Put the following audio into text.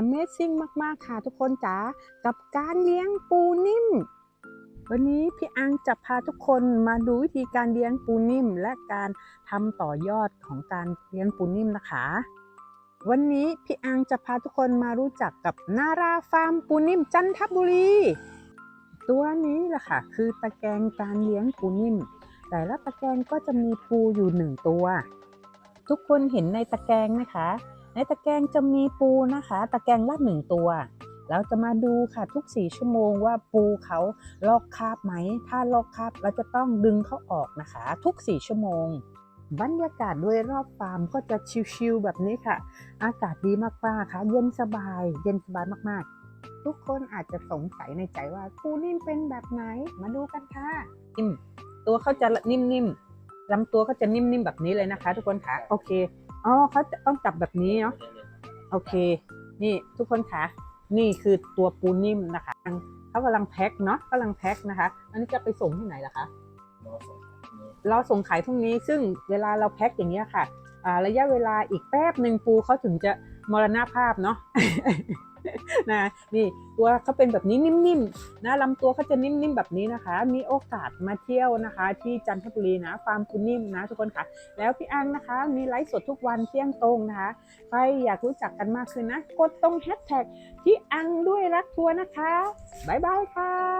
Amazing มาก ๆ ค่ะทุกคนจ๋ากับการเลี้ยงปูนิ่ม วันนี้พี่อังจะพาทุกคนมาดูวิธีการเลี้ยงปูนิ่ม และการทำต่อยอดของการเลี้ยงปูนิ่มนะคะ วันนี้พี่อังจะพาทุกคนมารู้จักกับนาราฟาร์มปูนิ่มจันทบุรี ตัวนี้แหละค่ะ คือตะแกรงการเลี้ยงปูนิ่ม แต่ละตะแกรงก็จะมีปูอยู่หนึ่งตัว ทุกคนเห็นในตะแกรงไหมคะ ในตะแกรงจะมีปูนะคะ ตะแกรงละหนึ่งตัวเราจะมาดูค่ะทุก4ชั่วโมงว่าปูเขาลอกคราบไหม ถ้าลอกคราบเราจะต้องดึงเขาออกนะคะ ทุก4ชั่วโมง บรรยากาศด้วยรอบฟาร์มก็จะชิลๆแบบนี้ค่ะ อากาศดีมากๆค่ะ เย็นสบาย เย็นสบายมากๆ ทุกคนอาจจะสงสัยในใจว่าปูนิ่มเป็นแบบไหนมาดูกันค่ะนิ่มตัวเขาจะนิ่มๆลำตัวก็จะนิ่มๆแบบนี้เลยนะคะ ทุกคนค่ะโอเค อ๋อเขาจะต้องจับแบบนี้เนาะโอเค นี่ทุกคนคะนี่คือตัวปูนิ่มนะคะเขากำลังแพ็คเนาะกำลังแพ็คนะคะ อันนี้จะไปส่งที่ไหนล่ะคะเราส่งขายพรุ่งนี้ซึ่งเวลาเราแพ็คอย่างเงี้ยค่ะอ่าระยะเวลาอีกแป๊บหนึ่งปูเขาถึงจะมรณภาพเนาะ นะนี่ตัวเขาเป็นแบบนี้นิ่มๆนะลำตัวเขาจะนิ่มๆแบบนี้นะคะ มีโอกาสมาเที่ยวนะคะ ที่จันทบุรีนะฟาร์มคุณนิ่มนะทุกคนค่ะ แล้วพี่อังนะคะ มีไลฟ์สดทุกวันเที่ยงตรงนะคะใครอยากรู้จักกันมากขึ้นนะ กดตรงแฮชแท็กที่อังด้วยรักทัวร์นะคะบ๊ายบายค่ะ